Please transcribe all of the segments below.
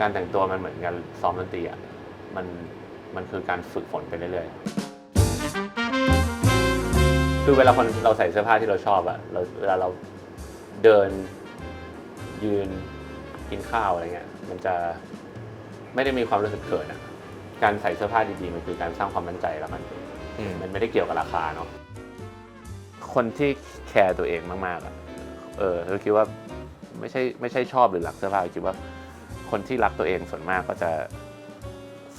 การแต่งตัวมันเหมือนกันซ้อมดนตรีอะมันมันคือการฝึกฝนไปเรื่อยๆ คือเวลาคนเราใส่เสื้อผ้าที่เราชอบอะเราเวลาเราเดินยืนกินข้าวอะไรเงี้ย มันจะไม่ได้มีความรู้สึกเขินอะการใส่เสื้อผ้าดีๆมันคือการสร้างความมั่นใจแล้วมันอืมมันไม่ได้เกี่ยวกับราคาเนาะ คนที่แคร์ตัวเองมากๆอะเออเราคิดว่าไม่ใช่ไม่ใช่ชอบหรือรักเสื้อผ้าคิดว่า คนที่รักตัวเองส่วนมากก็จะ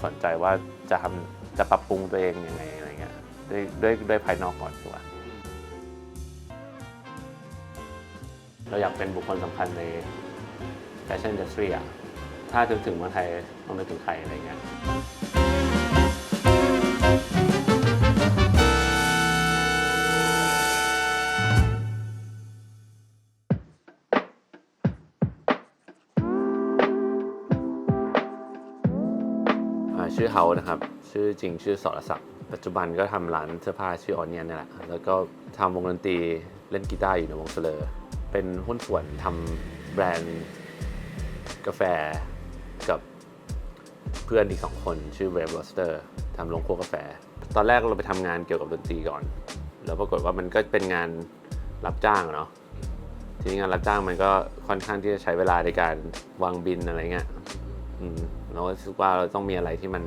สนใจว่าจะทำจะปรับปรุงตัวเองยังไงอะไรเงี้ยด้วยด้วยด้วยภายนอกก่อนดีกว่าเราอยากเป็นบุคคลสำคัญในแฟชั่นอินดัสทรีอะถ้าถึงถึงเมืองไทยต้องนึกถึงใครอะไรเงี้ย ชื่อเฮานะครับ ชื่อจริงชื่อสรศักดิ์ปัจจุบันก็ทำร้านเสื้อผ้าชื่อออนเนียนนี่แหละ แล้วก็ทำวงดนตรีเล่นกีตาร์อยู่ในวงเสลอเป็นหุ้นส่วนทำแบรนด์กาแฟกับเพื่อนอีกสองคนชื่อ Brave Roaster ทำโรงครัวกาแฟ ตอนแรกเราไปทำงานเกี่ยวกับดนตรีก่อน แล้วปรากฏว่ามันก็เป็นงานรับจ้างเนาะทีนี้งานรับจ้างมันก็ค่อนข้างที่จะใช้เวลาในการวางบินอะไรเงี้ยอืม เราก็รู้สึกว่าเราต้องมีอะไรที่มัน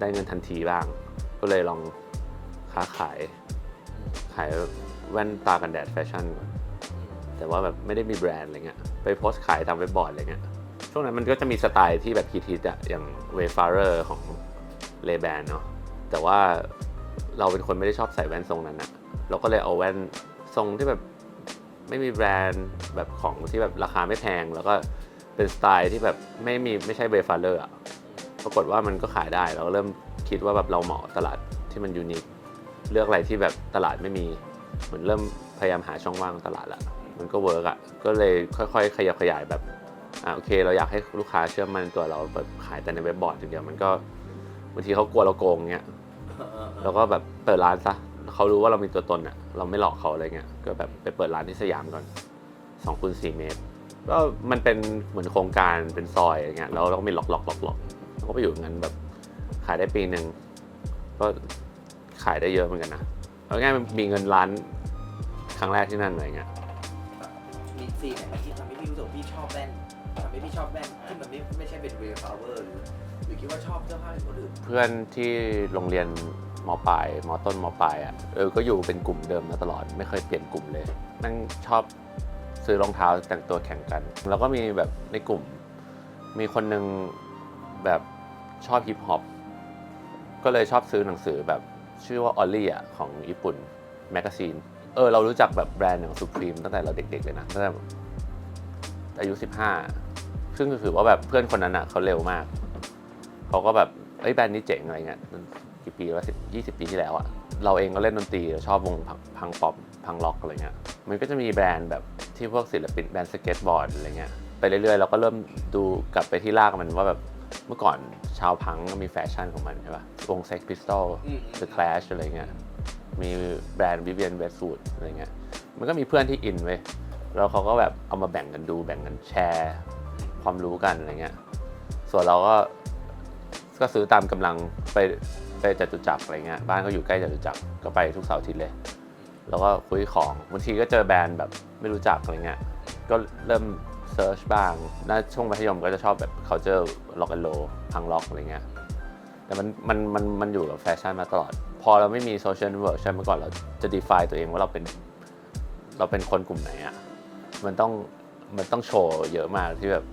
ได้เงินทันทีบ้าง ก็เลยลองค้าขาย ขายแว่นตากันแดดแฟชั่นก่อนแต่ว่าแบบไม่ได้มีแบรนด์อะไรเงี้ยไปโพสต์ขายตามเว็บบอร์ดอะไรเงี้ยช่วงนั้นมันก็จะมีสไตล์ที่แบบฮิตๆอะอย่าง Wayfarer ของ l a y b a n เนาะแต่ว่าเราเป็นคนไม่ได้ชอบใส่แว่นทรงนั้นอะเราก็เลยเอาแว่นทรงที่แบบไม่มีแบรนด์แบบของที่แบบราคาไม่แพงแล้วก็ เป็นสไตล์ที่แบบไม่มีไม่ใช่ Wayfarer อะปรากฏว่ามันก็ขายได้เราก็เริ่มคิดว่าแบบเราเหมาะกับตลาดที่มันยูนิคเลือกอะไรที่แบบตลาดไม่มีเหมือนเริ่มพยายามหาช่องว่างตลาดละมันก็เวิร์กอะก็เลยค่อยๆ ขยับขยายแบบอ่าโอเค เราอยากให้ลูกค้าเชื่อมั่นในตัวเราแบบขายแต่ในเว็บบอร์ดอย่างเดียวมันก็บางทีเขากลัวเราโกงเงี้ยเราก็แบบเปิดร้านซะเขารู้ว่าเรามีตัวตนอะเราไม่หลอกเขาอะไรเงี้ยก็แบบไปเปิดร้านที่สยามก่อน2คูณ4เมตร ก็มันเป็นเหมือนโครงการเป็นซอยอย่างเงี้ยแล้วเราก็มีล็อกล็อกล็อกล็อกเราก็ไปอยู่อย่างนั้นแบบขายได้ปีหนึ่งก็ขายได้เยอะเหมือนกันนะเอาง่ายๆมีเงินล้านครั้งแรกที่นั่นอะไรเงี้ยมีซีนไหนที่ทำให้พี่รู้สึกว่าพี่ชอบแว่นทำให้พี่ชอบแว่นที่มันไม่ไม่ใช่เป็นเรียลฟลาวเวอร์หรือหรือคิดว่าชอบเสื้อผ้าของคนอื่นเพื่อนที่โรงเรียนมปลายมต้นมปลายอะเออก็อยู่เป็นกลุ่มเดิมมาตลอด ไม่เคยเปลี่ยนกลุ่มเลยนั่งชอบ ซื้อรองเท้าแต่งตัวแข่งกัน แล้วก็มีแบบในกลุ่ม มีคนหนึ่งแบบชอบฮิปฮอปก็เลยชอบซื้อหนังสือแบบชื่อว่าออลลี่อะของญี่ปุ่นแมกกาซีนเออเรารู้จักแบบแบรนด์อย่างสุพรีมตั้งแต่เราเด็กๆเลยนะตั้งแต่อายุ 15 ซึ่งถือว่าแบบเพื่อนคนนั้นอะเขาเร็วมาก เขาก็แบบเอ้ยแบรนด์นี้เจ๋งอะไรเงี้ยกี่ปีแล้วสิบยี่สิบปีที่แล้วอะเราเองก็เล่นดนตรีเราชอบวงพังป๊อปพังล็อกอะไรเงี้ยมันก็จะมีแบรนด์แบบ ที่พวกศิลปินแบรนด์สเก็ตบอร์ดอะไรเงี้ยไปเรื่อยๆเราก็เริ่มดูกลับไปที่รากมันว่าแบบเมื่อก่อนชาวพังก็มีแฟชั่นของมันใช่ปะวง Sex Pistol อืม The Clash อะไรเงี้ยมีแบรนด์ Vivienne Westwood อะไรเงี้ยมันก็มีเพื่อนที่อินเว้ยแล้วเขาก็แบบเอามาแบ่งกันดูแบ่งกันแชร์ความรู้กันอะไรเงี้ยส่วนเราก็ก็ซื้อตามกำลังไปไปจตุจักรอะไรเงี้ยบ้านก็อยู่ใกล้จตุจักรก็ไปทุกเสาร์อาทิตย์เลย แล้วก็คุยของบางทีก็เจอแบรนด์แบบไม่รู้จักอะไรเงี้ยก็เริ่มเซิร์ชบ้างน่าช่วงมัธยมก็จะชอบแบบ culture rock and roll พังล็อกอะไรเงี้ยแต่มันมันมันมันอยู่กับแฟชั่นมาตลอด พอเราไม่มีโซเชียลเวิร์กใช่เมื่อก่อนเราจะ define ตัวเองว่าเราเป็นเราเป็นคนกลุ่มไหนอะมันต้องมันต้องโชว์เยอะมากที่แบบ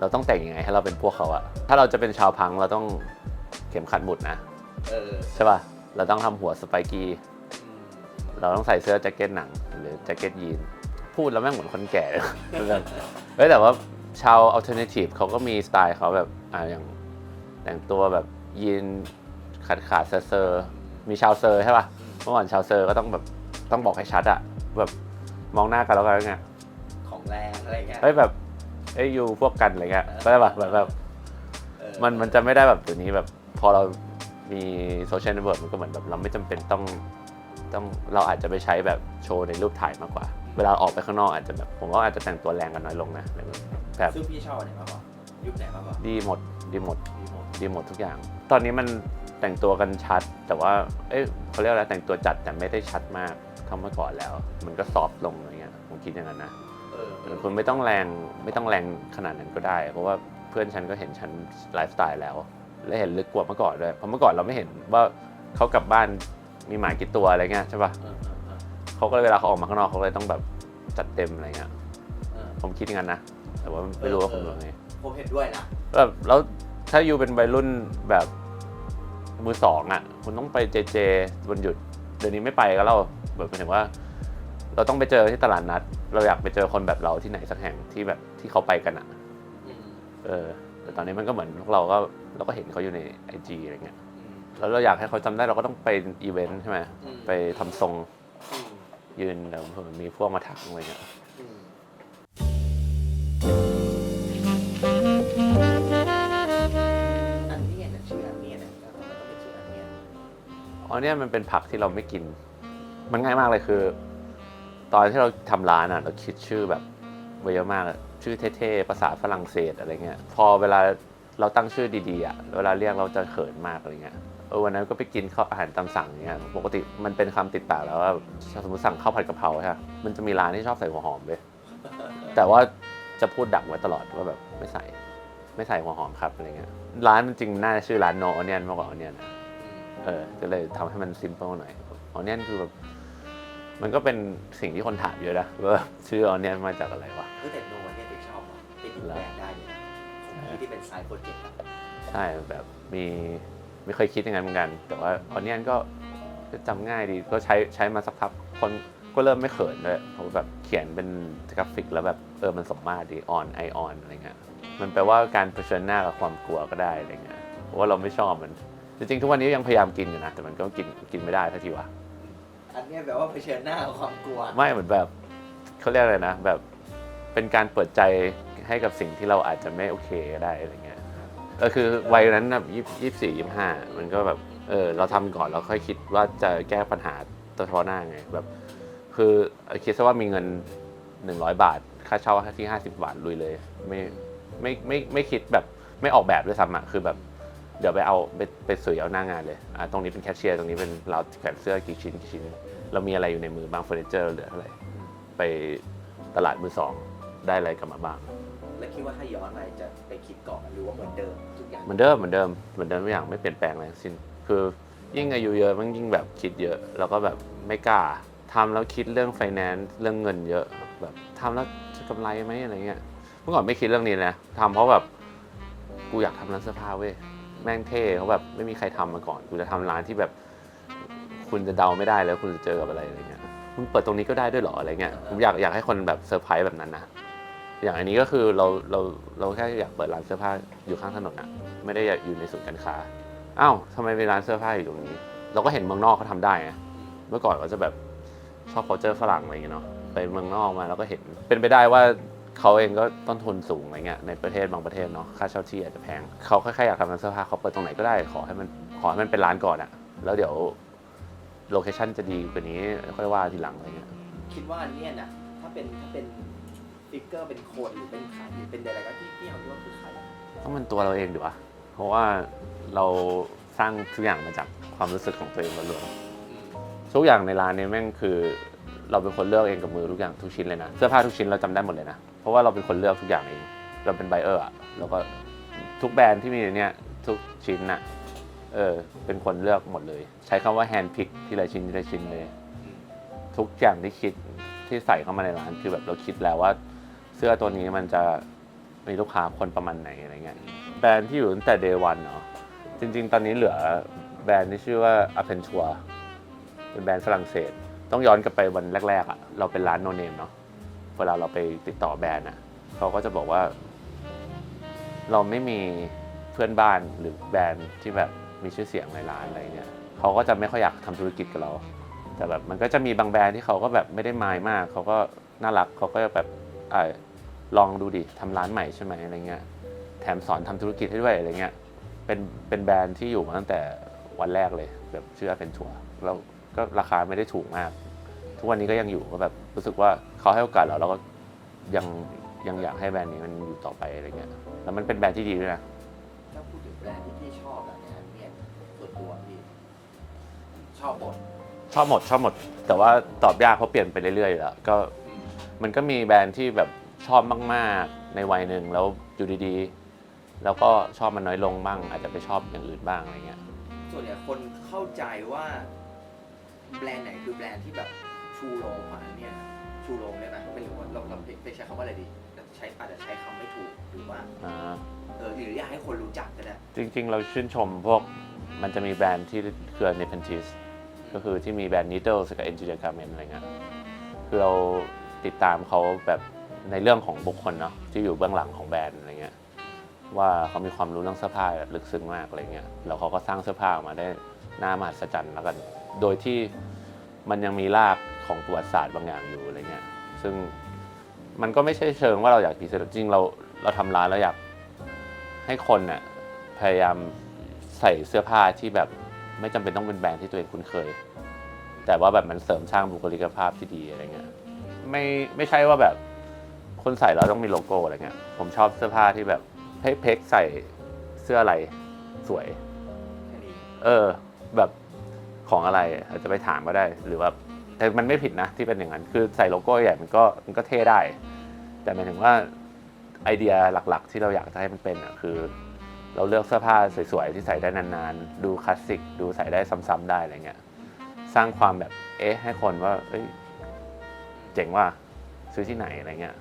เราต้องแต่งยังไงให้เราเป็นพวกเขาอะถ้าเราจะเป็นชาวพังเราต้องเข็มขัดหมุดนะเออใช่ป่ะเราต้องทำหัวสไปกี้อืม เราต้องใส่เสื้อแจ็คเก็ตหนังหรือแจ็คเก็ตยีน พูดแล้วแม่งเหมือนคนแก่แบบเฮ้ยแต่ว่าชาวอัลเทอร์เนทีฟเขาก็มีสไตล์เขาแบบอ่าอย่างแต่งตัวแบบยีนขาดขาดๆเซอร์เซอร์มีชาวเซอร์ใช่ป่ะเมื่อก่อนชาวเซอร์ก็ต้องแบบต้องบอกให้ชัดอะแบบมองหน้ากันแล้วกันไงของแรงอะไรเงี้ยเฮ้ยแบบเอ้ยอยู่พวกกันอะไรเงี้ยก็ได้ป่ะแบบแบบเออมันมันจะไม่ได้แบบตัวนี้แบบพอเรามีโซเชียลเน็ตเวิร์กมันก็เหมือนแบบเราไม่จำเป็นต้อง ต้องเราอาจจะไปใช้แบบโชว์ในรูปถ่ายมากกว่า เวลาออกไปข้างนอกอาจจะแบบผมว่าอาจจะแต่งตัวแรงกันน้อยลงนะแบบแบบซึ่งพี่ชอบอันไหนมากกว่ายุคไหนบ้างวะดีหมดดีหมดดีหมดดีหมดทุกอย่าง ตอนนี้มันแต่งตัวกันชัด แต่ว่าเอ้ยเขาเรียกอะไรแต่งตัวจัดแต่ไม่ได้ชัดมากเท่าเมื่อก่อนแล้ว มันก็ซอฟต์ลงอะไรเงี้ยผมคิดอย่างนั้นนะเออเออคุณไม่ต้องแรงไม่ต้องแรงขนาดนั้นก็ได้ เพราะว่าเพื่อนฉันก็เห็นฉันไลฟ์สไตล์แล้ว และเห็นลึกกว่าเมื่อก่อนด้วยเพราะเมื่อก่อนเราไม่เห็นว่าเขากลับบ้าน มีหมากี่ตัวอะไรเงี้ยใช่ปะเออเออเออเขาก็เลยเวลาเขาออกมาข้างนอกเขาเลยต้องแบบจัดเต็มอะไรเงี้ยเออผมคิดอย่างนั้นนะ แต่ว่าไม่รู้ว่าคุณรู้ไงผมเห็นด้วยนะแบบแล้วถ้าอยู่เป็นวัยรุ่นแบบมือสองอะคุณต้องไปเจเจวันหยุด เดี๋ยวนี้ไม่ไปก็แล้วแบบหมายถึงว่า เราต้องไปเจอที่ตลาดนัด เราอยากไปเจอคนแบบเราที่ไหนสักแห่งที่แบบที่เขาไปกันอะอืมเออแต่ตอนนี้มันก็เหมือนพวกเราก็เราก็เห็นเขาอยู่ในไอจีอะไรเงี้ยอืม แล้วเราอยากให้เขาจำได้เราก็ต้องไปอีเวนต์ใช่ไหมอืม ไปทำทรงอืมยืนแล้วเผื่อมีพวกมาถักอะไรเงี้ย อืมอันเนียนน่ะชื่ออันเนียนน่ะแล้วทำไมต้องเป็นชื่ออันเนียนอ๋อเนี่ยมันเป็นผักที่เราไม่กิน มันง่ายมากเลยคือ ตอนที่เราทำร้านอะ เราคิดชื่อแบบไว้เยอะมากอะชื่อเท่ๆภาษาฝรั่งเศสอะไรเงี้ย พอเวลาเราตั้งชื่อดีๆอะเวลาเรียกเราจะเขินมากอะไรเงี้ย เออวันนั้นก็ไปกินข้าวอาหารตามสั่งเงี้ยปกติมันเป็นคำติดปากแล้วว่าสมมติสั่งข้าวผัดกะเพราใช่ปะมันจะมีร้านที่ชอบใส่หัวหอมเว้ยแต่ว่าจะพูดดักไว้ตลอดว่าแบบไม่ใส่ ไม่ใส่หัวหอมครับอะไรเงี้ยร้านมันจริงน่าจะชื่อร้านโนอเนียนมากกว่าอเนียนเออก็เลยทำให้มันซิมเ l ิลหน่อยออเนียนคือแบบมันก็เป็นสิ่งที่คนถามเยอะนะว่าชื่อออเนียนมาจากอะไรวะเออแต่โนวันเนี่ยเด็กชอบเนาะเป็นอีกแบรนด์ได้เลยนะของพี่ที่เป็นไซด์โปรเจกต์อะใช่แบบมี ไม่เคยคิดอย่างนั้นเหมือนกัน แต่ว่าออเนียนก็ก็จำง่ายดีก็ใช้ใช้มาสักพักคนก็เริ่มไม่เขินด้วยเพราะแบบเขียนเป็นกราฟิกแล้วแบบเออมันสมมาตรดีออนไอออนอะไรเงี้ยมันแปลว่าการเผชิญหน้ากับความกลัวก็ได้อะไรเงี้ยเพราะว่าเราไม่ชอบมัน จริงๆ ทุกวันนี้ยังพยายามกินอยู่นะแต่มันก็กินกินไม่ได้ทันทีวะอันเนี้ยแบบว่าเผชิญหน้ากับความกลัว ไม่เหมือนแบบเขาเรียกอะไรนะ แบบเป็นการเปิดใจให้กับสิ่งที่เราอาจจะไม่โอเคก็ได้อะไรเงี้ย เออคือวัยนั้นแบบยี่สี่ยี่ห้ามันก็แบบเออเราทำก่อนแล้วค่อยคิดว่าจะแก้ปัญหาตัวเฉพาะหน้าไงแบบ คือคิดซะว่ามีเงิน 100 บาท ค่าเช่าที่ 50 บาทลุยเลย ไม่ไม่ไม่ไม่คิดแบบไม่ออกแบบด้วยซ้ำอะคือแบบเดี๋ยวไปเอาไปไปสื่อเอาหน้างานเลยอะตรงนี้เป็นแคชเชียร์ตรงนี้เป็นเราแขวนเสื้อกี่ชิ้นกี่ชิ้น เรามีอะไรอยู่ในมือบางเฟอร์นิเจอร์เหลืออะไรไปตลาดมือสองได้อะไรกลับมาบ้าง แล้วคิดว่าถ้าย้อนไปจะไปคิดก่อนหรือว่าเหมือนเดิม เหมือนเดิมเหมือนเดิมเหมือนเดิมทุกอย่างไม่เปลี่ยนแปลงอะไรทั้งสิ้นคือยิ่งอายุเยอะมันยิ่งแบบคิดเยอะ แล้วก็แบบไม่กล้าทำแล้วคิดเรื่องไฟแนนซ์เรื่องเงินเยอะ แบบทำแล้วจะกำไรไหมอะไรเงี้ยเมื่อก่อนไม่คิดเรื่องนี้นะทำเพราะแบบกูอยากทำร้านเสื้อผ้าเว้ยแม่งเท่เขาแบบไม่มีใครทำมาก่อน กูจะทำร้านที่แบบ คุณจะเดาไม่ได้แล้วคุณจะเจอกับอะไรอะไรเงี้ยคุณเปิดตรงนี้ก็ได้ด้วยเหรออะไรเงี้ยผมอยากอยากให้คนแบบเซอร์ไพรส์แบบนั้นนะอย่างอันนี้ก็คือเราเราเราแค่อยากเปิดร้านเสื้อผ้าอยู่ข้างถนนอะ ไม่ได้อยากอยู่ในศูนย์การค้าอ้าวทำไมมีร้านเสื้อผ้าอยู่ตรงนี้ เราก็เห็นเมืองนอกเขาทำได้ไงเมื่อก่อนก็จะแบบชอบ culture ฝรั่งอะไรอย่างเงี้ยเนาะไปเมืองนอกมาแล้วก็เห็น เป็นไปได้ว่าเขาเองก็ต้นทุนสูงอะไรเงี้ยในประเทศบางประเทศเนาะค่าเช่าที่อาจจะแพงเขาแค่อยากทำร้านเสื้อผ้าเขาเปิดตรงไหนก็ได้ขอให้มันขอให้มันเป็นร้านก่อนอะแล้วเดี๋ยวโลเคชั่นจะดีกว่านี้ค่อยว่าทีหลังอะไรเงี้ยคิดว่าอันเนี้ยนะถ้าเป็นถ้าเป็นฟิกเกอร์เป็นโคนหรือเป็นใครหรือเป็นอะไรก็ที่ที่เขาคิดว่าคือใครอะต้องเป็นตัวเราเองดีวะ เพราะว่าเราสร้างทุกอย่างมาจากความรู้สึกของตัวเองล้วนๆทุกอย่างในร้านนี้แม่งคือ เราเป็นคนเลือกเองกับมือทุกอย่างทุกชิ้นเลยนะเสื้อผ้าทุกชิ้นเราจำได้หมดเลยนะเพราะว่าเราเป็นคนเลือกทุกอย่างเองเราเป็นไบเออร์อะแล้วก็ทุกแบรนด์ที่มีในเนี่ยทุกชิ้นน่ะเออเป็นคนเลือกหมดเลย ใช้คำว่าแฮนด์พิกที่ละชิ้นทีละชิ้นเลย ทุกอย่างที่คิดที่ใส่เข้ามาในร้านคือแบบเราคิดแล้วว่า เสื้อตัวนี้มันจะมีลูกค้าคนประมาณไหนอะไรเงี้ย แบรนด์ที่อยู่ตั้งแต่ day one เนาะจริง ๆ ตอนนี้เหลือแบรนด์ที่ชื่อว่า a p e n t u r เป็นแบรนด์ฝรั่งเศส ต้องย้อนกลับไปวันแรกๆอะ่ะเราเป็นร้านโนเนมเนาะเวลาเราไปติดต่อแบรนด์อะเขาก็จะบอกว่า เราไม่มีเพื่อนบ้านหรือแบรนด์ที่แบบมีชื่อเสียงในร้านอะไรเงี้ยเขาก็จะไม่ค่อยอยากทำธุรกิจกับเรา แต่แบบมันก็จะมีบางแบรนด์ที่เขาก็แบบไม่ได้มายมาก เขาก็น่ารักเขาก็แบบอลองดูดิทำร้านใหม่ใช่ไหมอะไรเงี้ย มสอนทำธุรกิจให้ด้วยอะไรเงี้ยเป็นเป็นแบรนด์ที่อยู่มาตั้งแต่วันแรกเลยแบบชื่อเป็นทัวร์แล้วก็ราคาไม่ได้ถูกมาก ทุกวันนี้ก็ยังอยู่ก็แบบรู้สึกว่าเขาให้โอกาสเราเราก็ยังยังอยากให้แบรนด์นี้มันอยู่ต่อไปอะไรเงี้ยแล้วมันเป็นแบรนด์ที่ดีด้วยนะถ้าพูดถึงแบรนด์ที่พี่ชอบอะเนี่ยเนี่ยส่วนตัวพี่ชอบหมดชอบหมดชอบหมด แต่ว่าตอบยากเพราะเปลี่ยนไปเรื่อยๆอยู่แล้วก็มันก็มีแบรนด์ที่แบบชอบมาก ๆ ในวัยหนึ่งแล้วอยู่ดีๆ แล้วก็ชอบมันน้อยลงบ้าง อาจจะไปชอบอย่างอื่นบ้างอะไรเงี้ยส่วนใหญ่คนเข้าใจว่า แบรนด์ไหนคือแบรนด์ที่แบบชูโรงกว่าเนี่ยชูโรงได้ไหมไม่รู้ว่าเราเราไปใช้คำว่าอะไรดีแต่ใช้อาจจะใช้คำไม่ถูกหรือว่าอ่าเออหรืออยากให้คนรู้จักก็ได้จริง ๆ เราชื่นชมพวกมันจะมีแบรนด์ที่เครือ n e p e n t i s ก็คือที่มีแบรนด์ Needles กับ Engineer Garment อะไรเงี้ยคือเราติดตามเขาแบบในเรื่องของบุคคลเนาะที่อยู่เบื้องหลังของแบรนด์อะไรเงี้ย ว่าเขามีความรู้เรื่องเสื้อผ้าแบบลึกซึ้งมากอะไรเงี้ยแล้วเขาก็สร้างเสื้อผ้าออกมาได้น่ามหัศจรรย์แล้วกัน โดยที่มันยังมีรากของประวัติศาสตร์บางอย่างอยู่อะไรเงี้ย ซึ่งมันก็ไม่ใช่เชิงว่าเราอยากพรีเซนต์จริงเราเราทำร้านแล้วอยากให้คนน่ะพยายามใส่เสื้อผ้าที่แบบไม่จำเป็นต้องเป็นแบรนด์ที่ตัวเองคุ้นเคย แต่ว่าแบบมันเสริมสร้างบุคลิกภาพที่ดีอะไรเงี้ยไม่ไม่ใช่ว่าแบบคนใส่แล้วต้องมีโลโก้อะไรเงี้ยผมชอบเสื้อผ้าที่แบบ ให้เพ็กใส่เสื้ออะไรสวยแค่นี้เออ แบบของอะไรอาจจะไปถามก็ได้ หรือว่าแต่มันไม่ผิดนะที่เป็นอย่างนั้น คือใส่โลโก้ใหญ่มันก็มันก็เท่ได้ แต่หมายถึงว่าไอเดียหลักๆ ที่เราอยากจะให้มันเป็นอะคือ เราเลือกเสื้อผ้าสวยๆ ที่ใส่ได้นานๆ ดูคลาสสิก ดูใส่ได้ซ้ำๆได้อะไรเงี้ย สร้างความแบบเอ๊ะให้คนว่า เอ้ยเจ๋งว่าซื้อที่ไหนอะไรเงี้ย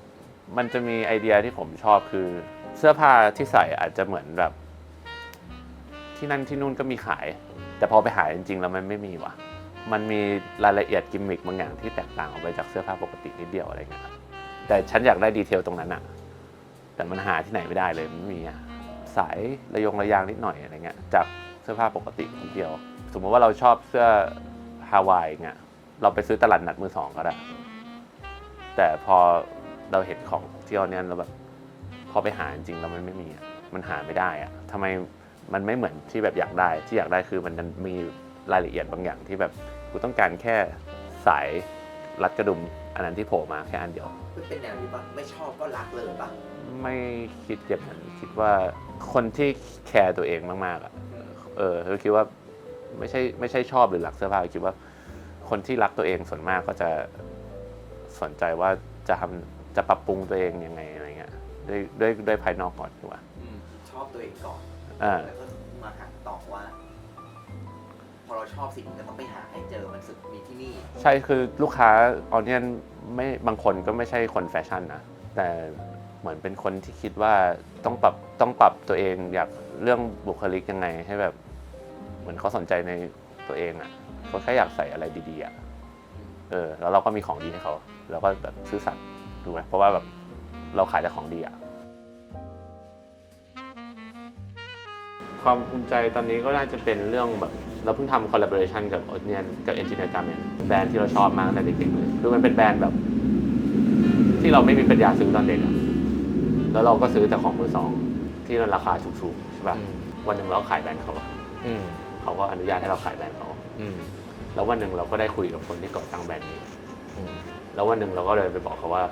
มันจะมีไอเดียที่ผมชอบคือ เสื้อผ้าที่ใส่อาจจะเหมือนแบบ ที่นั่นที่นู่นก็มีขาย แต่พอไปหาจริงๆ แล้วมันไม่มีว่ะ มันมีรายละเอียดกิมมิคบางอย่างที่แตกต่างออกไปจากเสื้อผ้าปกตินิดเดียวอะไรเงี้ยแต่ฉันอยากได้ดีเทลตรงนั้นอะแต่มันหาที่ไหนไม่ได้เลยไม่มีอะสายระยงระยางนิดหน่อยอะไรเงี้ยจากเสื้อผ้าปกตินิดเดียว สมมติว่าเราชอบเสื้อฮาวายเงี้ยเราไปซื้อตลาดนัดมือสองก็ได้แต่พอเราเห็นของที่ออนเนี้ยเราแบบ อไปหาจริงๆแล้วมันไม่มีอะมันหาไม่ได้อะทำไมมันไม่เหมือนที่แบบอยากได้ที่อยากได้คือมันมีรายละเอียดบางอย่างที่แบบกูต้องการแค่สายรัดกระดุมอันนั้นที่โผล่มาแค่อันเดียวเป็นแนวนี้ปะไม่ชอบก็รักเลยปะไม่คิดอย่างนั้นคิดว่าคนที่แคร์ตัวเองมากๆอะเออคือคิดว่าไม่ใช่ไม่ใช่ชอบหรือรักเสื้อผ้าคิดว่า คนที่รักตัวเองส่วนมากก็จะสนใจว่าจะทำจะปรับปรุงตัวเองยังไงอะไรเงี้ย ด้วยด้วยด้วยภายนอกก่อนดีกว่าชอบตัวเองก่อนอ่าแล้วก็มาหาต่อว่า พอเราชอบสิ่งนี้ก็ต้องไปหาให้เจอมันสึกมีที่นี่ ใช่คือลูกค้าออนเนียนไม่บางคนก็ไม่ใช่คนแฟชั่นนะแต่เหมือนเป็นคนที่คิดว่าต้องปรับต้องปรับตัวเองอยากเรื่องบุคลิกยังไงให้แบบ เหมือนเขาสนใจในตัวเองอะ่ะเขาแค่อยากใส่อะไรดีๆอะ่ะเออแล้วเราก็มีของดีให้เขาเราก็แบบซื่อสัตย์ดูไหมเพราะว่าแบบ เราขายแต่ของดีอะ่ะความภูมิใจตอนนี้ก็น่าจะเป็นเรื่องแบบเราเพิ่งทำคอลลาบอร์เรชันกับออเนียนกับเอนจิเนียร์การ์เมนแบรนด์ที่เราชอบมากตั้งแต่เด็กๆเลยคือมันเป็นแบรนด์แบบ ที่เราไม่มีปัญญาซื้อตอนเด็กอะแล้วเราก็ซื้อแต่ของมือสอง ที่มันราคาถูกๆใช่ป่ะวันหนึ่งเราขายแบรนด์เขาอะอืมเขาก็อนุญาตให้เราขายแบรนด์เขาอืมแล้ววันหนึ่งเราก็ได้คุยกับคนที่ก่อตั้งแบรนด์นี้ อืมแล้ววันหนึ่งเราก็เลยไปบอกเขาว่า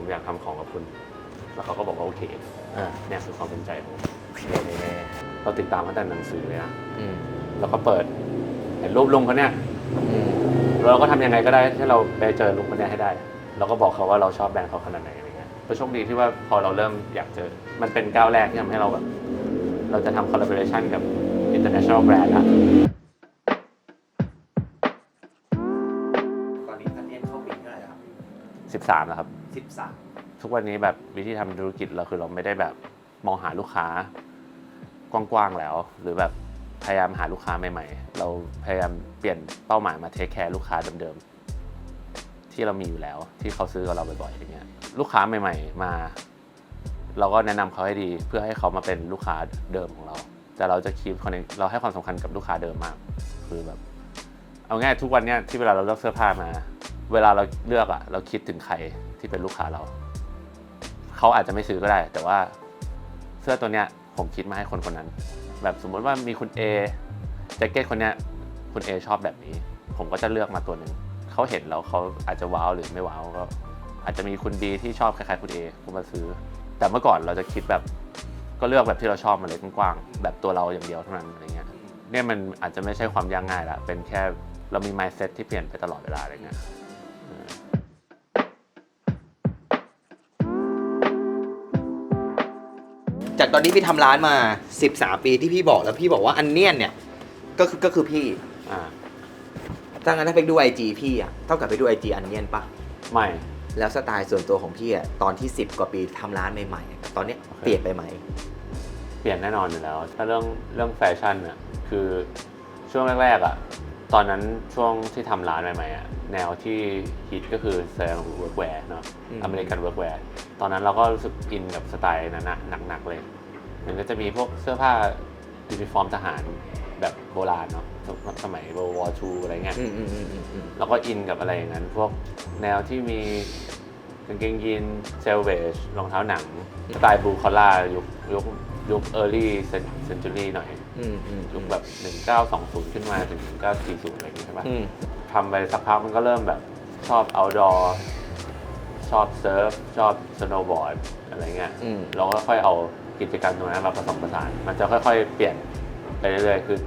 ผมอยากทำของกับคุณ แล้วเขาก็บอกว่าโอเคอ่าเนี่ยคือความภูมิใจของผมโอเคเราติดตามมาแต่หนังสือเลยนะอืมแล้วก็เปิดเห็นรูปลุงเขาเนี่ยอืมเราก็ทำยังไงก็ได้ให้เราไปเจอลุงคนเนี้ยให้ได้เราก็บอกเขาว่าเราชอบแบรนด์เขาขนาดไหนอะไรเงี้ยก็โชคดีที่ว่าพอเราเริ่มอยากเจอ มันเป็นก้าวแรกที่ทำให้เราแบบ เราจะทำ collaboration กับ international brand ละ 13แล้วครับ สิบสามทุกวันนี้แบบวิธีทำธุรกิจเราคือเราไม่ได้แบบมองหาลูกค้ากว้างๆแล้ว หรือแบบพยายามหาลูกค้าใหม่ ๆ เราพยายามเปลี่ยนเป้าหมายมาเทคแคร์ลูกค้าเดิมๆที่เรามีอยู่แล้วที่เขาซื้อกับเราบ่อยๆอย่างเงี้ยลูกค้าใหม่ ๆ มา เราก็แนะนำเขาให้ดีเพื่อให้เขามาเป็นลูกค้าเดิมของเรา แต่เราจะคีบคนเราให้ความสำคัญกับลูกค้าเดิมมาก คือแบบ เอาง่ายทุกวันเนี้ยที่เวลาเราเลือกเสื้อผ้ามา เวลาเราเลือกอะเราคิดถึงใครที่เป็นลูกค้าเรา เขาอาจจะไม่ซื้อก็ได้ แต่ว่าเสื้อตัวเนี้ยผมคิดมาให้คนคนนั้น แบบสมมติว่ามีคุณ A แจ็คเก็ตคนเนี้ยคุณ A ชอบแบบนี้ ผมก็จะเลือกมาตัวหนึ่งเขาเห็นแล้วเขาอาจจะว้าวหรือไม่ว้าวก็อาจจะมีคุณดีที่ชอบคล้ายๆคุณเอก็มาซื้อ แต่เมื่อก่อนเราจะคิดแบบก็เลือกแบบที่เราชอบมาเลยกว้างๆแบบตัวเราอย่างเดียวเท่านั้นอะไรเงี้ยเนี่ยมันอาจจะไม่ใช่ความยากง่ายละเป็นแค่เรามี mindset ที่เปลี่ยนไปตลอดเวลาอะไรเงี้ย ตอนนี้พี่ทำร้านมา 13 ปีที่พี่บอกแล้วพี่บอกว่าอันเนียนเนี่ยก็คือก็คือพี่อ่าถ้างั้นถ้าไปดูไอจีพี่อะเท่ากับไปดูไอจีอันเนียนปะไม่ แล้วสไตล์ส่วนตัวของพี่อะตอนที่ 10 กว่าปีทำร้านใหม่ๆอะตอนเนี้ยโอเค เปลี่ยนไปไหม เปลี่ยนแน่นอนอยู่แล้ว ถ้าเรื่องเรื่องแฟชั่นอะคือช่วงแรกๆอะตอนนั้นช่วงที่ทำร้านใหม่ๆอะแนวที่ฮิตก็คือสไตล์ของเวิร์กแวร์เนาะอืม อเมริกันเวิร์กแวร์ตอนนั้นเราก็รู้สึกอินกับสไตล์นั้นอะหนักๆเลย มันก็จะมีพวกเสื้อผ้ายูนิฟอร์มทหารแบบโบราณเนาะสมัย World War II อะไรเงี้ยอืมอืมอืมอืมอืมเราก็อินกับอะไรอย่างนั้น พวกแนวที่มีกางเกงยีนเซลเวจรองเท้าหนังสไตล์บลูคอล่ายุคยุคยุค early century หน่อย อืมอืมยุคแบบ 1920 ขึ้นมาถึง 1940 อะไรอย่างงี้ใช่ปะ อืมทำไปสักพักมันก็เริ่มแบบชอบ outdoor ชอบเซิร์ฟ ชอบ snowboard อะไรเงี้ยอืมเราก็ค่อยเอา กิจกรรมตรงนั้นมาผสมผสาน มันจะค่อยๆ เปลี่ยนไปเรื่อยๆ คือ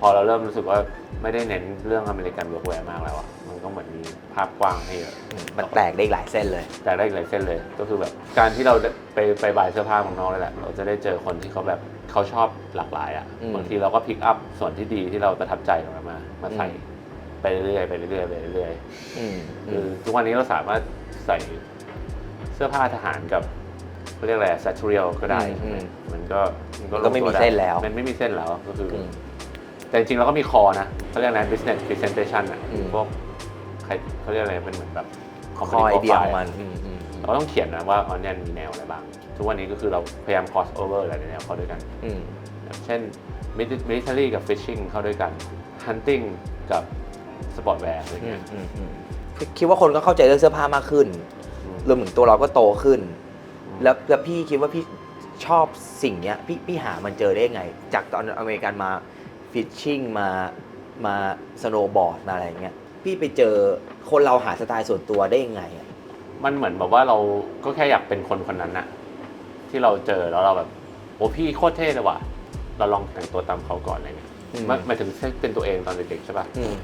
พอเราเริ่มรู้สึกว่าไม่ได้เน้นเรื่องอเมริกันเวิร์กแวร์มากแล้วอะมันก็เหมือนมีภาพกว้างให้เยอะ มันแตกได้อีกหลายเส้นเลย แต่ได้อีกหลายเส้นเลย ก็คือแบบการที่เราได้ไปไปบายเสื้อผ้าของน้องเลยแหละ เราจะได้เจอคนที่เขาแบบเขาชอบหลากหลายอะอืม บางทีเราก็พิกอัพส่วนที่ดีที่เราประทับใจของเรามา มาใส่อืมไปเรื่อยๆ ไปเรื่อยๆ ไปเรื่อยๆ อืมอืคือมทุกวันนี้เราสามารถใส่เสื้อผ้าทหารกับ เขาเรียกอะไรซัตเรียลก็ได้ใช่ไหมมันก็มันก็ก็ไม่งมีตัวด้เส้นแล้ว มันไม่มีเส้นแล้วก็คือออืม แต่จริงๆเราก็มีคอนะเขาเรียกอะไร business presentation อะอืม พวกใครเขาเรียกอะไรเป็นเหมือนแบบคอ company ไอเดียของ profile มันอืมอืมอืมเราก็ต้องเขียนนะว่าออนเนี่ยมีแนวอะไรบ้าง ทุกวันนี้ก็คือเราพยายาม cross over หลายๆแนวเข้าด้วยกัน อืม อย่างเช่น military กับ fishing เข้าด้วยกัน hunting กับ sport wear อะไรอืมเงี้ยอืมอืมคิดว่าคนก็เข้าใจเรื่องเสื้อผ้ามากขึ้น อืม รวมถึงตัวเราก็โตขึ้น แล้วแล้วพี่คิดว่าพี่ชอบสิ่งเนี้ยพี่พี่หามันเจอได้ไง จากตอนอเมริกันมาฟิชชิ่งมามาสโนว์บอร์ดมาอะไรอย่างเงี้ยพี่ไปเจอคนเราหาสไตล์ส่วนตัวได้ยังไงอะมันเหมือนแบบว่าเราก็แค่อยากเป็นคนคนนั้นน่ะที่เราเจอแล้วเราแบบโอ้พี่โคตรเท่เลยว่ะเราลองแต่งตัวตามเขาก่อนอะไรเงี้ยอืมหมายหมายถึงเป็นตัวเองตอนเด็กๆใช่ป่ะอืม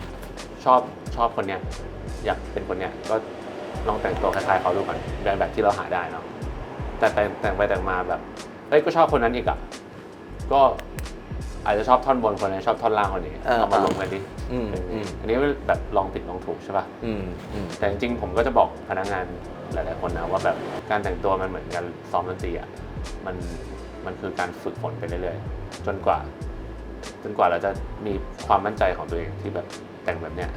ชอบชอบคนเนี้ยอยากเป็นคนเนี้ยก็ลองแต่งตัวคล้ายๆเขาดูก่อนแบบแบบที่เราหาได้เนาะ แต่แต่งแต่งไปแต่งมาแบบเฮ้ยก็ชอบคนนั้นอีกอะก็อาจจะชอบท่อนบนคนนี้ชอบท่อนล่างคนนี้เออเอามาลงกันดิอืมอืม อันนี้แบบลองผิดลองถูกใช่ป่ะ อืมอืม แต่จริงๆผมก็จะบอกพนักงานหลายๆคนนะว่าแบบการแต่งตัวมันเหมือนการซ้อมดนตรีอะมันมันคือการฝึกฝนไปเรื่อยๆจนกว่า จนกว่าเราจะมีความมั่นใจของตัวเองที่แบบแต่งแบบเนี้ย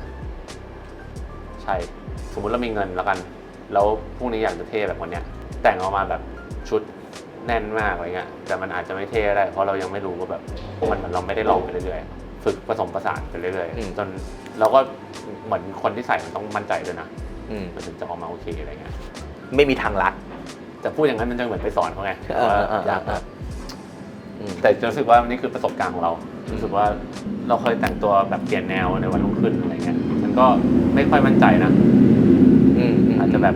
ใช่ สมมุติเรามีเงินแล้วกัน แล้วพรุ่งนี้อยากจะเท่แบบคนเนี้ย แต่งออกมาแบบชุดแน่นมากอะไรเงี้ยแต่มันอาจจะไม่เท่ก็ได้เพราะเรายังไม่รู้ว่าแบบมันมันเราไม่ได้ลองไปเรื่อยๆฝึกผสมผสานไปเรื่อยอืม ๆจนเราก็เหมือนคนที่ใส่มันต้องมั่นใจด้วยนะอืมมันถึงจะออกมาโอเคอะไรเงี้ยไม่มีทางลัด แต่พูดอย่างนั้นมันจะเหมือนไปสอนเขาไงเออว่าเออเอออยากแบบ อืมแต่รู้สึกว่านี่คือประสบการณ์ของเรา รู้สึกว่าเราเคยแต่งตัวแบบเปลี่ยนแนวในวันรุ่งขึ้นอะไรเงี้ย มันก็ไม่ค่อยมั่นใจนะ อืมมอาจจะแบบ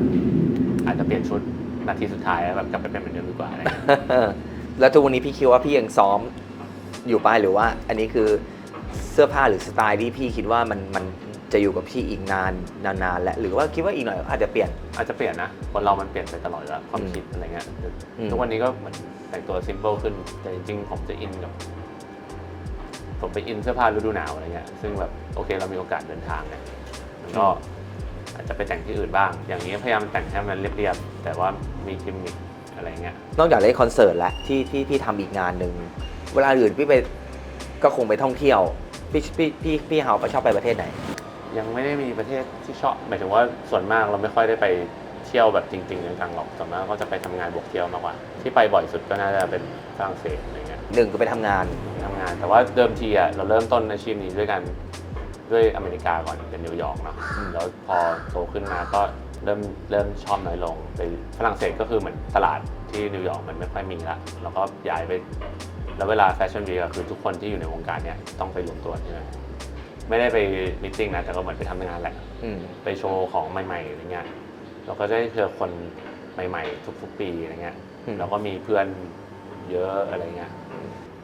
อาจจะเปลี่ยนชุด นาทีสุดท้ายแล้วแบบกลับไปเป็นเหมือนเดิมดีกว่าอะไรเงี้ยแล้วทุกวันนี้พี่คิดว่าพี่ยังซ้อมอยู่ป้ายหรือว่า อันนี้คือเสื้อผ้าหรือสไตล์ที่พี่คิดว่ามันมันจะอยู่กับพี่อีกนานนานๆและหรือว่าคิดว่าอีกหน่อยอาจจะเปลี่ยน อาจจะเปลี่ยนนะคนเรามันเปลี่ยนไปตลอดอยู่แล้วความคิดอะไรเงี้ยอืม ทุกวันนี้ก็เหมือนแต่งตัวซิมเ l ิลขึ้นแต่จริงๆ ผมจะอินกับ ผมไปอินเสื้อผ้าฤดูหนาวอะไรเงี้ยซึ่งแบบโอเคเรามีโอกาสเดินทางเนี่ยมันก็อา จจะไปแต่งที่อื่นบ้าง อย่างนี้พยายามแต่งให้มันเรียบๆแต่ว่ามีกิมมิคอะไรเงี้ยนอกจากเล่นคอนเสิร์ตแล้วที่ที่พี่ทำอีกงานหนึ่งเวลาอื่นพี่ไปก็คงไปท่องเที่ยวพี่พี่พี่พี่เฮาไปชอบไปประเทศไหน ยังไม่ได้มีประเทศที่ชอบหมายถึงว่าส่วนมากเราไม่ค่อยได้ไปเที่ยวแบบจริงๆจังๆหรอกส่วนมากก็จะไปทำงานบวกเที่ยวมากกว่า ที่ไปบ่อยสุดก็น่าจะเป็นฝรั่งเศสอะไรเงี้ยหนึ่งก็ไปทำงาน ทำงาน แต่ว่าเดิมทีอะเราเริ่มต้นอาชีพนี้ด้วยกัน ด้วยอเมริกาก่อนเป็นนิวยอร์กเนาะอืมแล้วพอโตขึ้นมาก็เริ่มเริ่มชอบน้อยลงไปฝรั่งเศสก็คือเหมือนตลาดที่นิวยอร์กมันไม่ค่อยมีละแล้วก็ย้ายไปแล้วเวลาแฟชั่นวีคคือทุกคนที่อยู่ในวงการเนี่ยต้องไปรวมตัวที่นั่นไม่ได้ไปมิทติ้งนะแต่ก็เหมือนไปทำงานแหละอืมไปโชว์ของใหม่ๆอะไรเงี้ยเราก็ได้เจอคนใหม่ ๆ ทุกๆปีอะไรเงี้ยอืมเราก็มีเพื่อนเยอะอะไรเงี้ย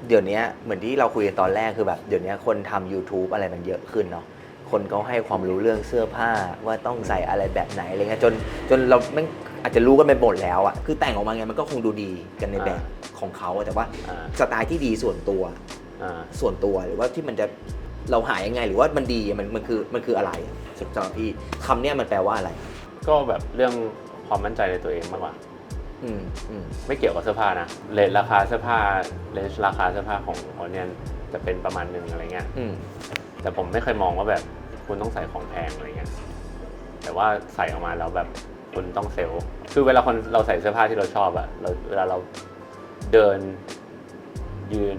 เดี๋ยวนี้เหมือนที่เราคุยกันตอนแรกคือแบบเดี๋ยวนี้คนทำ YouTube อะไรมันเยอะขึ้นเนาะคนเขาให้ความรู้เรื่องเสื้อผ้าว่าต้องใส่อะไรแบบไหนอะไรเงี้ยจนจนเราไม่งอาจจะรู้กันไปหมดแล้วอะคือแต่งออกมาไงมันก็คงดูดีกันในแบบของเขาอะแต่ว่าอ่าสไตล์ที่ดีส่วนตัวอ่าส่วนตัวหรือว่าที่มันจะเราหายังไง หรือว่ามันดีอะมันมันคือมันคืออะไรสำหรับพี่คำเนี้ยมันแปลว่าอะไร ก็แบบเรื่องความมั่นใจในตัวเองมากกว่า อืมอืมไม่เกี่ยวกับเสื้อผ้านะเลทราคาเสื้อผ้าเลนราคาเสื้อผ้าของออนเนียนจะเป็นประมาณหนึ่งอะไรเงี้ยอืมแต่ผมไม่เคยมองว่าแบบคุณต้องใส่ของแพงอะไรเงี้ยแต่ว่าใส่ออกมาแล้วแบบคุณต้องเซลล์คือเวลาคนเราใส่เสื้อผ้าที่เราชอบอะเราเวลาเราเดินยืน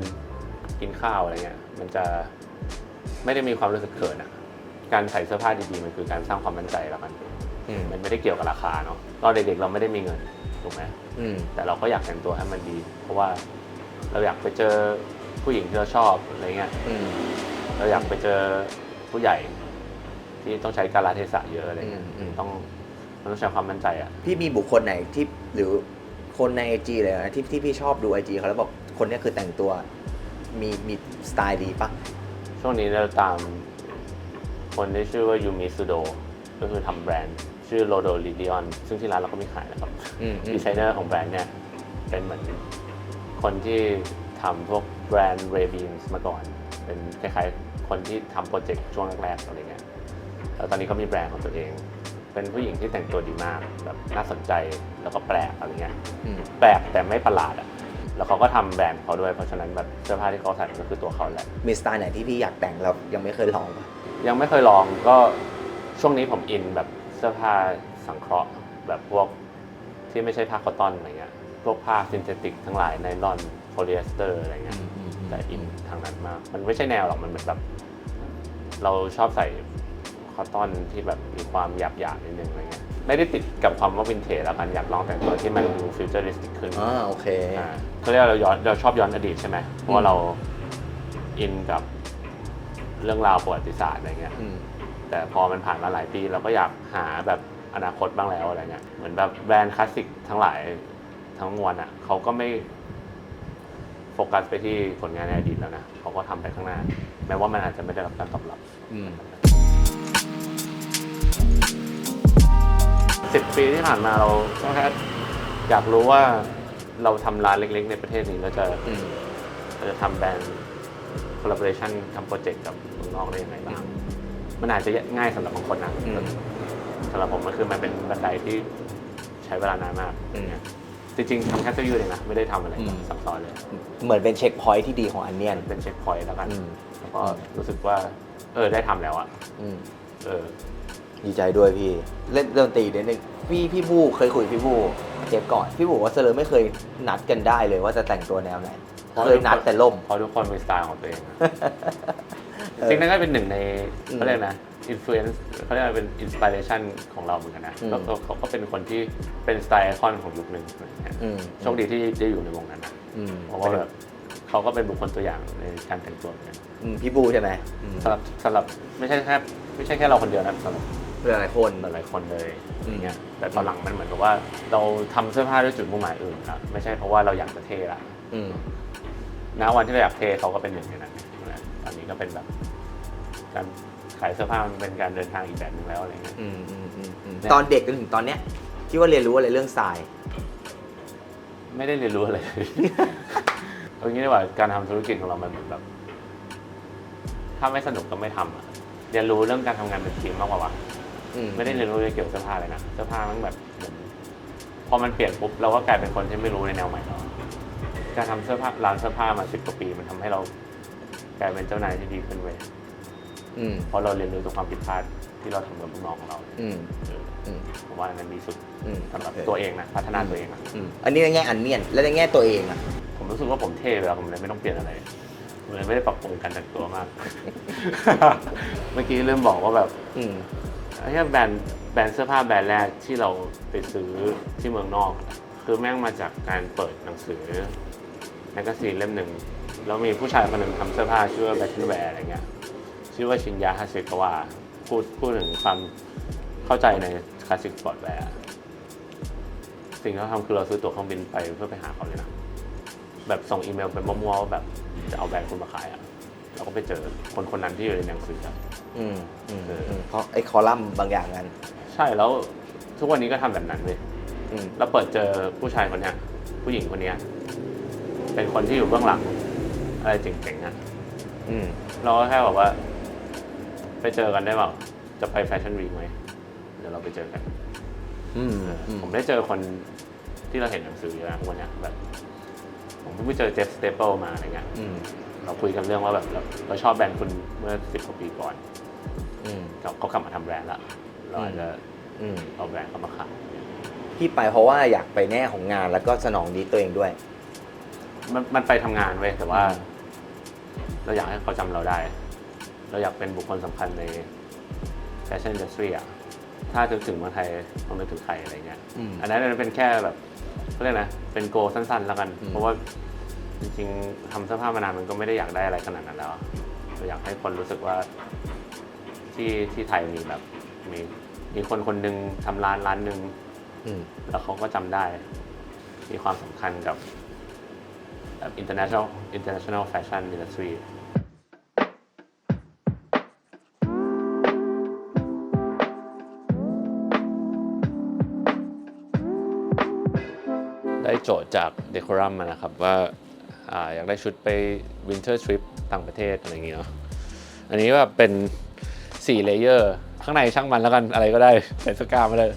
กินข้าวอะไรเงี้ยมันจะไม่ได้มีความรู้สึกเขินอะการใส่เสื้อผ้าดีๆมันคือการสร้างความมั่นใจแล้วกันอืมมันไม่ได้เกี่ยวกับราคาเนาะตอนเด็กๆเราไม่ได้มีเงิน ถูกไหมอืมแต่เราก็อยากแต่งตัวให้มันดี เพราะว่าเราอยากไปเจอผู้หญิงที่เราชอบอะไรเงี้ยอืมเราอยากไปเจอผู้ใหญ่ ที่ต้องใช้การลเทศะเยอะอะไรเงี้ยอืมอืมต้องมันต้องใช้ความมั่นใจอะ พี่มีบุคคลไหนที่หรือคนในไอจีเลยนะที่ที่พี่ชอบดูไอจีเขาแล้วบอกคนเนี้ยคือแต่งตัว มีมีสไตล์ดีปะช่วงนี้เราตามคนที่ชื่อว่ายูมิสุโดก็คือทำแบรนด์ ชื่อโลโดลิดิออนซึ่งที่ร้านเราก็มีขายนะครับอืมอืม ดีไซเนอร์ของแบรนด์เนี่ยเป็นเหมือนคนที่ทำพวกแบรนด์เรบีนมาก่อน เป็นคล้ายๆคนที่ทำโปรเจกต์ช่วงแรกๆอะไรเงี้ยแล้วตอนนี้เขามีแบรนด์ของตัวเอง เป็นผู้หญิงที่แต่งตัวดีมากแบบน่าสนใจแล้วก็แปลกอะไรเงี้ย อืม แปลกแต่ไม่ประหลาดอะแล้วเขาก็ทำแบรนด์เขาด้วย เพราะฉะนั้นแบบเสื้อผ้าที่เขาใส่ก็คือตัวเขาแหละ มีสไตล์ไหนที่พี่อยากแต่งแล้วยังไม่เคยลองปะยังไม่เคยลองก็ช่วงนี้ผมอินแบบเสื้อผ้าสังเคราะห์แบบพวกที่ไม่ใช่ผ้าคอตตอนอะไรเงี้ย พวกผ้าซินเทติกทั้งหลายไนลอนโพลีเอสเตอร์อะไรเงี้ยแต่อินทางนั้นมาก มันไม่ใช่แนวหรอก มันเหมือนแบบ เราชอบใส่คอตตอนที่แบบมีความหยาบหยาบๆนิดนึงอะไรเงี้ย ไม่ได้ติดกับความว่าวินเทจแล้วกันอยากลองแต่งตัวที่มันดูฟิวเจอริสติกขึ้นอ่าโอเคอ่าเขาเรียกว่าเราย้อนเราชอบย้อนอดีตใช่ไหมเพราะว่าเราอินกับเรื่องราวประวัติศาสตร์อะไรเงี้ยอืม แต่พอมันผ่านมาหลายปีเราก็อยากหาแบบอนาคตบ้างแล้วอะไรเงี้ยเหมือนแบบแบรนด์คลาสสิกทั้งหลายทั้งมวลอะเขาก็ไม่โฟกัสไปที่ผลงานในอดีตแล้วนะเขาก็ทำไปข้างหน้า แม้ว่ามันอาจจะไม่ได้รับการตอบรับอืมสิบปีที่ผ่านมาเราก็แค่อยากรู้ว่าเราทำร้านเล็ก ๆ ในประเทศนี้เราจะอืมเราจะทำแบรนด์ collaboration ทำโปรเจกต์กับเมืองนอกได้ยังไงบ้าง มันอาจจะง่ายสำหรับบางคนนะอืม สำหรับผมมันคือมันเป็นบันไดที่ใช้เวลานานมากอืม จริงๆทำแค่เสื้อยืดเองนะไม่ได้ทำอะไรอืม ซับซ้อนเลย เหมือนเป็นเช็คพอยท์ที่ดีของอันเนียน เป็นเช็คพอยต์แล้วกัน อืม แล้วก็รู้สึกว่า เออได้ทำแล้วอะอืมเออ ดีใจด้วยพี่ เล่นดนตรีเดนหนึ่งพี่พี่บูเคยคุยกับพี่บูเจ็บก่อน พี่บูบอกว่าเซเลอร์ไม่เคยนัดกันได้เลยว่าจะแต่งตัวแนวไหนเพราะเคยนัดแต่ล่ม เพราะทุกคนมีสไตล์ของตัวเองอะเออ จริงๆนั่นก็เป็นหนึ่งในอืมเขาเรียกนะอินฟลูเอนซ์เขาเรียกว่าเป็นอินสปิเรชันของเราเหมือนกันนะอืมก็ก็เขาก็เป็นคนที่เป็นสไตล์ไอคอนของยุคหนึ่งอะไรเงี้ยอืมโชคดีที่ได้อยู่ในวงนั้นนะอืมเพราะว่าแบบเขาก็เป็นบุคคลตัวอย่างในการแต่งตัวเหมือนกันอืมพี่บูใช่ไหมอืมสำหรับสำหรับไม่ใช่แค่ไม่ใช่แค่เราคนเดียวนะสำหรับหลายๆคนหลายๆคนเลยอืมอย่างเงี้ยแต่ตอนหลังมันเหมือนกับว่า เราทำเสื้อผ้าด้วยจุดมุ่งหมายอื่นละไม่ใช่เพราะว่าเราอยากจะเท่ละอืมณวันที่เราอยากเท่เขาก็เป็นหนึ่งในนั้นนะต อนนี้ก็เป็นแบบการขายเสื้อผ้ามันเป็นการเดินทางอีกแบบหนึงแล้วอะไรเงี้ย อืมอืมอืมอืมเนี่ยตอนเด็กจนถึงตอนเนี้ยคิดว่าเรียนรู้อะไรเรื่องทราย ไม่ได้เรียนรู้อะไรเลยเอางี้ดีกว่าการทำธุรกิจของเรามันเหมือนแบบ ถ้าไม่สนุกก็ไม่ทำอะเรียนรู้เรื่องการทำงานเป็นทีมมากกว่าวะอืมไม่ได้เรียนรู้เกี่ยวกับเสื้อผ้าเลยนะเสื้อผ้ามันแบบเหมือนพอมันเปลี่ยนปุ๊บเราก็กลายเป็นคนที่ไม่รู้ในแนวใหม่แล้วการทำเสื้อผ้าร้านเสื้อผ้ามาสิบกว่าปี มันทำให้เรา กลายเป็นเจ้านายที่ดีขึ้นเว้ยอืมเพราะเราเรียนรู้จากความผิดพลาดที่เราทำกับลูกน้องของเราอืม เอออืม ผมว่าอันนั้นดีสุดอืม สำหรับตัวเองนะพัฒนาตัวเองอะอืมอันนี้ในแง่อันเนียน แล้วในแง่ตัวเองอะ ผมรู้สึกว่าผมเท่ไปแล้วผมเลยไม่ต้องเปลี่ยนอะไรผมเลยไม่ได้ปรับปรุงการแต่งตัวมาก เมื่อกี้เริ่มบอกว่าแบบ อืม ไอ้แค่แบรนด์แบรนด์เสื้อผ้าแบรนด์แรกที่เราไปซื้อที่เมืองนอกอะคือแม่งมาจากการเปิดหนังสือแมกกาซีนเล่มหนึ่ง แล้วมีผู้ชายคนหนึ่งทำเสื้อผ้าชื่อว่าแบทเทนแวร์อะไรเงี้ยชื่อว่าชินยาฮาเซกาวะพูดพูดถึงความเข้าใจในคลาสสิกสปอร์ตแวร์สิ่งที่เราทำคือเราซื้อตั๋วเครื่องบินไปเพื่อไปหาเขาเลยนะแบบส่งอีเมลไปมั่วๆว่าแบบจะเอาแบรนด์คุณมาขายอะเราก็ไปเจอคนคนนั้นที่อยู่ในหนังสืออะอืมอืมเอออืมเพราะไอ้คอลัมน์บางอย่างนั้นใช่แล้วทุกวันนี้ก็ทำแบบนั้นเลยอืม เราเปิดเจอผู้ชายคนเนี้ยผู้หญิงคนเนี้ยเป็นคนที่อยู่เบื้องหลัง อะไรเจ๋งๆอะอืมเราก็แค่บอกว่า ไปเจอกันได้เปล่าจะไปแฟชั่นวีคไหมเดี๋ยวเราไปเจอกันอืมอืมผมได้เจอคนที่เราเห็นหนังสืออยู่นะวันเนี้ยแบบ ผมเพิ่งไปเจอเจฟสเตเปิลมาอะไรเงี้ยอืมเราคุยกันเรื่องว่าแบบเราเราชอบแบรนด์คุณเมื่อสิบกว่าปีก่อนอืมเขาเขากลับมาทำแบรนด์ละเราอาจจะอืมเอาแบรนด์เขามาขายพี่ไปเพราะว่าอยากไปแน่ของงานแล้วก็สนองดีตัวเองด้วย มันมันไปทำงานเว้ยแต่ว่าอืม เราอยากให้เขาจำเราได้ เราอยากเป็นบุคคลสำคัญในแฟชั่นอินดัสทรีอะถ้าจะถึงเมืองไทยต้องนึกถึงใครอะไรเงี้ย อืม อันนั้นมันเป็นแค่แบบเขาเรียกนะเป็นโกสั้นๆแล้วกัน อืม เพราะว่าจริงๆทำเสื้อผ้ามานานมันก็ไม่ได้อยากได้อะไรขนาดนั้นแล้วอะเราอยากให้คนรู้สึกว่าที่ที่ไทยมีแบบมีมีคนคนหนึ่งทำร้านร้านหนึ่ง อืม แล้วเขาก็จำได้ มีความสำคัญกับแบบ international international fashion industry โจทย์จาก Decorum มานะครับว่าอยากได้ชุดไป winter trip ต่างประเทศอะไรอย่างเงี้ยเนาะอันนี้แบบเป็น4เลเยอร์ข้างในช่างมันแล้วกันอะไรก็ได้ใส่สก้ามาเลย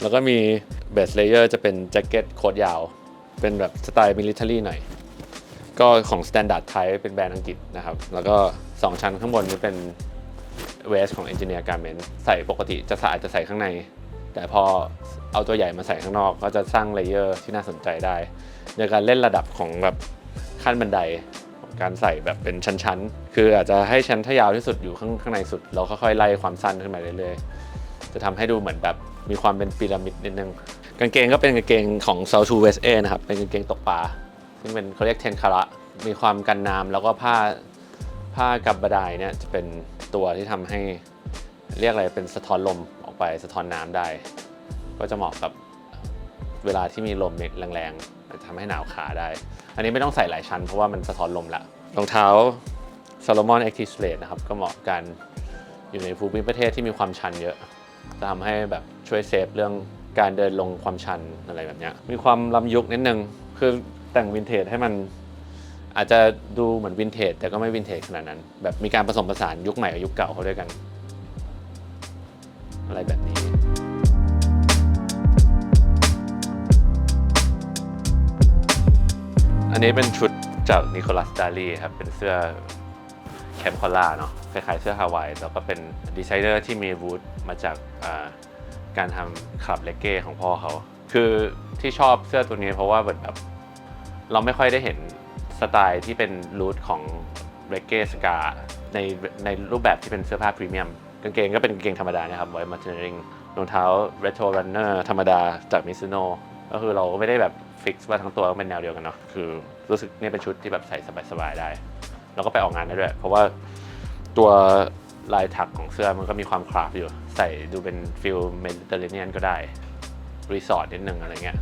แล้วก็มีเบสเลเยอร์จะเป็นแจ็คเก็ตโค้ทยาว เป็นแบบสไตล์มิลิเ a อรี่หน่อย ก็ของ Standard Type เป็นแบรนด์อังกฤษนะครับ แล้วก็ 2 ชั้นข้างบนนี้เป็นเวสของ Engineer Garment ใส่ปกติจะสะอาดจะใส่ข้างใน แต่พอเอาตัวใหญ่มาใส่ข้างนอก ก็จะสร้างเลเยอร์ที่น่าสนใจได้ ในการเล่นระดับของแบบขั้นบันไดของการใส่แบบเป็นชั้นๆ คืออาจจะให้ชั้นที่ยาวที่สุดอยู่ข้างข้างในสุดแล้วค่อยๆไล่ความสั้นขึ้นมาเรื่อยๆ จะทำให้ดูเหมือนแบบมีความเป็นพีระมิดนิดนึง กางเกงก็เป็นกางเกงของ South to West A นะครับ เป็นกางเกงตกปลา ซึ่งเป็นเขาเรียกเทนคาระ มีความกันน้ำแล้วก็ผ้าผ้ากับบดายเนี่ยจะเป็นตัวที่ทำให้เรียกอะไรเป็นสะท้อนลม ไปสะท้อนน้ำได้ ก็จะเหมาะกับเวลาที่มีลมแรงๆทำให้หนาวขาได้ อันนี้ไม่ต้องใส่หลายชั้นเพราะว่ามันสะท้อนลมละรองเท้า Salomon Active Suede นะครับ ก็เหมาะกันอยู่ในภูมิประเทศที่มีความชันเยอะจะทำให้แบบช่วยเซฟเรื่องการเดินลงความชันอะไรแบบนี้มีความล้ำยุคนิดนึง คือแต่งวินเทจให้มันอาจจะดูเหมือนวินเทจแต่ก็ไม่วินเทจขนาดนั้น แบบมีการผสมผสานยุคใหม่กับยุคเก่าเข้าด้วยกัน อะไรแบบนี้อันนี้เป็นชุดจากนิโคลัสดาลีครับ เป็นเสื้อแคมคอล่าเนาะคล้ายๆเสื้อฮาวายแล้วก็เป็นดีไซเนอร์ที่มีวูดมาจากการทำคลับเลกเก้ของพ่อเขา คือที่ชอบเสื้อตัวนี้เพราะว่าเหมือนแบบเราไม่ค่อยได้เห็นสไตล์ที่เป็นรูทของเลกเก้สกาในในรูปแบบที่เป็นเสื้อผ้าพรีเมียม กางเกงก็เป็นกางเกงธรรมดานะครับไว้มาเทนริงรองเท้า retro runner ธรรมดาจากมิซูโนก็คือเราก็ไม่ได้แบบฟิกซ์ว่าทั้งตัวต้องเป็นแนวเดียวกันเนาะคือรู้สึกนี่เป็นชุดที่แบบใส่สบายๆได้ แล้วก็ไปออกงานได้ด้วย เพราะว่าตัวลายถักของเสื้อมันก็มีความคราฟอยู่ ใส่ดูเป็นฟิลเมดิเตอร์เรเนียนก็ได้ รีสอร์ทนิดนึงอะไรเงี้ย